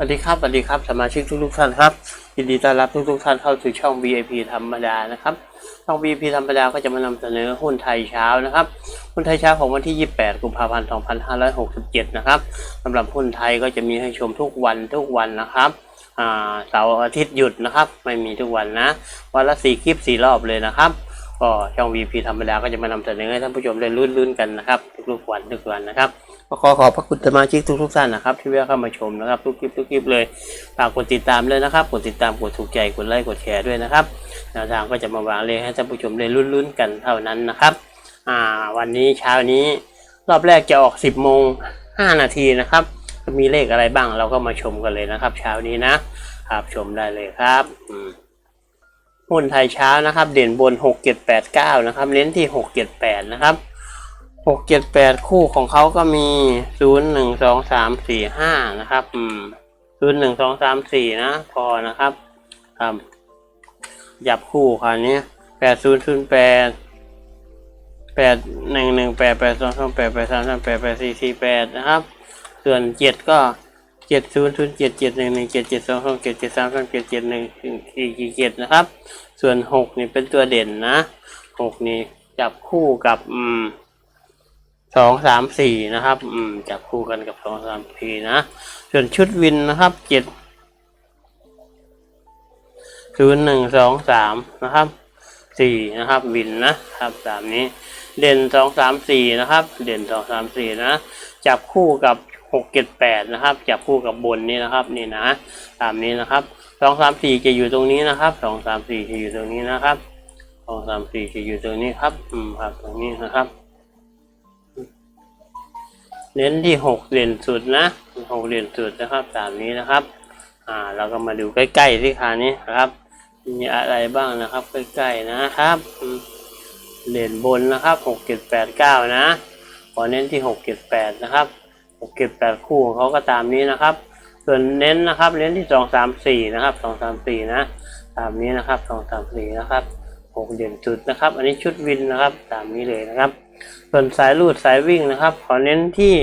สวัสดีครับสวัสดีครับสมาชิกทุกทุกๆท่านครับยินดีต้อนรับทุกทุกๆท่านเข้าสู่ช่อง VIP ธรรมดานะครับช่อง VIP ธรรมดาก็จะมานำเสนอหุ้นไทยเช้านะครับหุ้นไทยเช้าของวันที่ 28 กุมภาพันธ์ 2567 นะครับสำหรับหุ้นไทยก็จะมีให้ชมทุกวันทุกวันนะครับอ่าเสาร์อาทิตย์หยุดนะครับ ไม่มีทุกวันนะ วันละสี่คลิปสี่รอบเลยนะครับก็ช่อง VIP ธรรมดาก็จะมานำเสนอให้ท่านผู้ชมได้ลุ้นๆกันนะครับทุกๆวันทุกวันนะครับ ก็ขอขอบพระคุณสมาชิกทุกทุกๆท่านนะครับ ที่แวะเข้ามาชมนะครับทุกคลิปทุกคลิปเลยฝากกดติดตามเลยนะครับกดติดตามกดถูกใจกดไลค์กดแชร์ด้วยนะครับแนวทางก็จะมาวางเลขให้ท่านผู้ชมได้ลุ้นๆกันเท่านั้นนะครับอ่าวันนี้เช้านี้รอบแรกจะออก 10โมง5นาทีนะครับ มีเลขอะไรบ้างเราก็มาชมกันเลยนะครับ เช้านี้นะครับชมได้เลยครับมหุ้นไทยเช้านะครับ เด่นบน 6 7 8 9 นะครับ เน้นที่ 6 7 8 นะครับ หกเจ็ดแปดคู่ของเขาก็มีศูนย์หนึ่งสองสามสี่ห้านะครับ อืมศูนย์หนึ่งสองสามสี่นะพอนะครับครับยับคู่คราวนี้แปดศูนย์ศูนย์แปดแปดหนึ่งหนึ่งแปดแปดสองสองแปดแปดสามสามแปดแปดสี่สี่แปดนะครับ ส่วนเจ็ดก็เจ็ดศูนย์ศูนย์เจ็ดเจ็ดหนึ่งหนึ่งเจ็ดเจ็ดสองสองเจ็ดเจ็ดสามสามเจ็ดเจ็ดหนึ่งสี่สี่เจ็ดนะครับ ส่วนหกนี่เป็นตัวเด่นนะหกนี่จับคู่กับอืม สองสามสี่นะครับ อืมจับคู่กันกับสองสามสี่นะ ส่วนชุดวินนะครับเจ็ดศูนย์หนึ่งสองสามนะครับสี่นะครับวินนะครับสามนี้ เด่นสองสามสี่นะครับ เด่นสองสามสี่นะ จับคู่กับหกเจ็ดแปดนะครับ จับคู่กับบนนี้นะครับ นี่นะตามนี้นะครับสองสามสี่จะอยู่ตรงนี้นะครับสองสามสี่จะอยู่ตรงนี้นะครับสองสามสี่จะอยู่ตรงนี้ครับ อืมครับตรงนี้นะครับ เน้นที่หกเหรียญสุดนะหกเหรียญสุดนะครับตามนี้นะครับ อ่าเราก็มาดูใกล้ๆที่คานี้นะครับมีอะไรบ้างนะครับ ใกล้ๆนะครับเหรียญบนนะครับหกเจ็ดแปดเก้านะขอเน้นที่หกเจ็ดแปดนะครับหกเจ็ดแปดคู่ของเขาก็ตามนี้นะครับ ส่วนเน้นนะครับ เน้นที่สองสามสี่นะครับสองสามสี่นะ ตามนี้นะครับสองสามสี่นะครับหกเหรียญสุดนะครับ อันนี้ชุดวินนะครับ ตามนี้เลยนะครับ ส่วนสายลูดสายวิ่งนะครับ ขอเน้นที่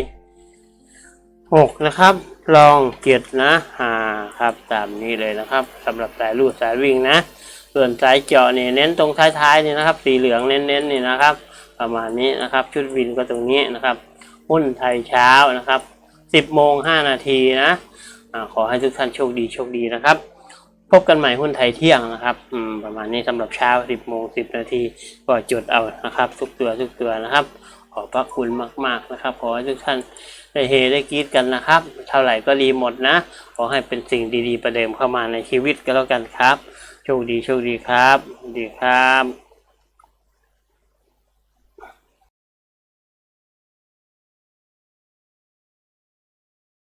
หกนะครับ ลองเจ็ดนะอ่าครับตามนี้เลยนะครับสำหรับสายลูดสายวิ่งนะ ส่วนสายเจาะนี่เน้นตรงท้ายๆนี่นะครับ สีเหลืองเน้นๆนี่นะครับ ประมาณนี้นะครับ ชุดวินก็ตรงนี้นะครับหุ้นไทยเช้านะครับสิบโมงห้านาทีนะอ่าขอให้ทุกท่านโชคดีโชคดีนะครับ บกันใหม่หุ้นไทยเที่ยงนะครับประมาณนี้สำหรับเช้า 10โมง10 นาทีก็จดเอานะครับ ทุกตัวทุกตัวนะครับ ขอบพระคุณมาก ๆนะครับ ขอให้ทุกท่านได้เฮได้กีดกันนะครับ เท่าไหร่ก็ดีหมดนะ ขอให้เป็นสิ่งดีๆ ประเดิมเข้ามาในชีวิตก็แล้วกันครับ โชคดีโชคดีครับ ดีครับ